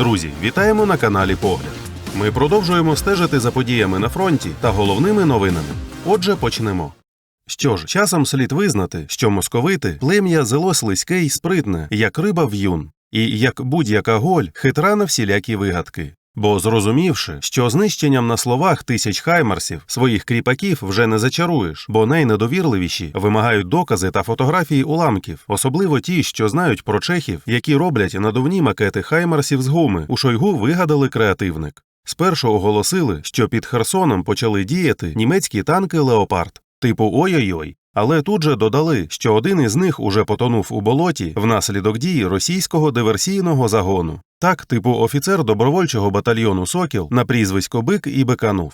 Друзі, вітаємо на каналі Погляд. Ми продовжуємо стежити за подіями на фронті та головними новинами. Отже, почнемо. Що ж, часом слід визнати, що московити плем'я зело слизьке й спритне, як риба в юн, і як будь-яка голь хитра на всілякі вигадки. Бо зрозумівши, що знищенням на словах тисяч хаймарсів своїх кріпаків вже не зачаруєш, бо найнедовірливіші вимагають докази та фотографії уламків, особливо ті, що знають про чехів, які роблять надувні макети хаймарсів з гуми. У Шойгу вигадали креативник. Спершу оголосили, що під Херсоном почали діяти німецькі танки Леопард, типу ой-ой-ой. Але тут же додали, що один із них уже потонув у болоті внаслідок дії російського диверсійного загону. Так, типу офіцер добровольчого батальйону Сокіл на прізвисько Бик і биканув.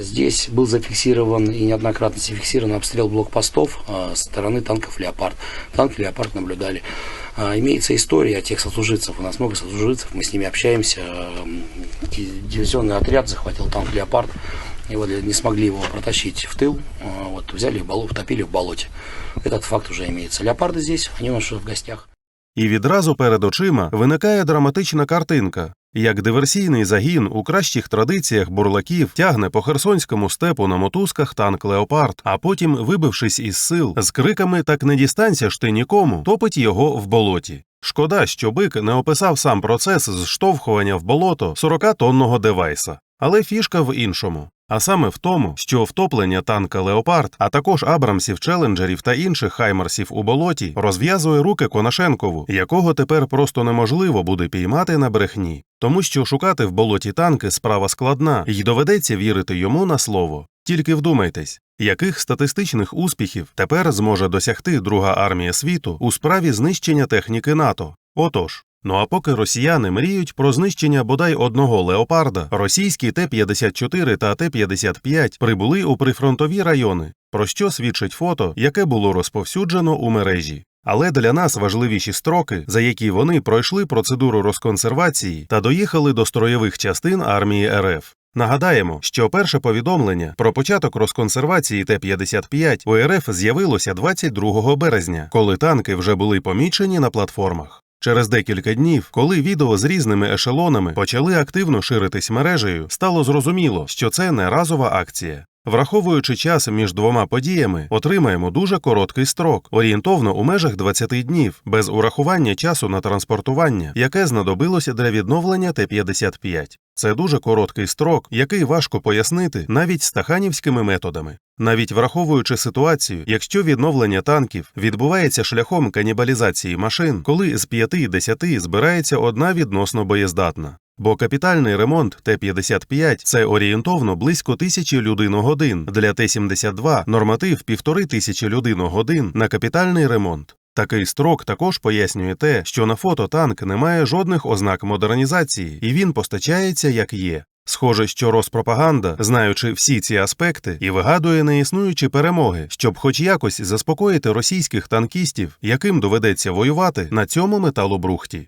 Здесь был зафиксирован и неоднократно зафиксирован обстрел блокпостов а, с стороны танков «Леопард». Танк «Леопард» наблюдали. А, Имеется история тех сослуживцев. У нас много сослуживцев, мы с ними общаемся. М, ди- Дивизионный отряд захватил танк «Леопард». И вот не смогли его протащить в тыл. а, Вот, взяли в болото, утопили в болоте. Этот факт уже имеется. «Леопарды» здесь, они у нас в гостях. І відразу перед очима виникає драматична картинка, як диверсійний загін у кращих традиціях бурлаків тягне по херсонському степу на мотузках танк Леопард, а потім, вибившись із сил, з криками Так не дістанься ж ти нікому, топить його в болоті. Шкода, що бик не описав сам процес зштовхування в болото 40-тонного девайса. Але фішка в іншому. А саме в тому, що втоплення танка Леопард, а також Абрамсів Челенджерів та інших хаймерсів у болоті розв'язує руки Конашенкову, якого тепер просто неможливо буде піймати на брехні, тому що шукати в болоті танки справа складна, і доведеться вірити йому на слово. Тільки вдумайтесь, яких статистичних успіхів тепер зможе досягти Друга армія світу у справі знищення техніки НАТО. Отож. Ну а поки росіяни мріють про знищення бодай одного леопарда, російські Т-54 та Т-55 прибули у прифронтові райони, про що свідчить фото, яке було розповсюджено у мережі. Але для нас важливіші строки, за які вони пройшли процедуру розконсервації та доїхали до строєвих частин армії РФ. Нагадаємо, що перше повідомлення про початок розконсервації Т-55 у РФ з'явилося 22 березня, коли танки вже були помічені на платформах. Через декілька днів, коли відео з різними ешелонами почали активно ширитись мережею, стало зрозуміло, що це не разова акція. Враховуючи час між двома подіями, отримаємо дуже короткий строк, орієнтовно у межах 20 днів, без урахування часу на транспортування, яке знадобилося для відновлення Т-55. Це дуже короткий строк, який важко пояснити навіть стаханівськими методами. Навіть враховуючи ситуацію, якщо відновлення танків відбувається шляхом канібалізації машин, коли з 5-10 збирається одна відносно боєздатна. Бо капітальний ремонт Т-55 – це орієнтовно близько тисячі людиногодин, для Т-72 норматив півтори тисячі людиногодин на капітальний ремонт. Такий строк також пояснює те, що на фото танк не має жодних ознак модернізації, і він постачається як є. Схоже, що Роспропаганда, знаючи всі ці аспекти, і вигадує неіснуючі перемоги, щоб хоч якось заспокоїти російських танкістів, яким доведеться воювати на цьому металобрухті.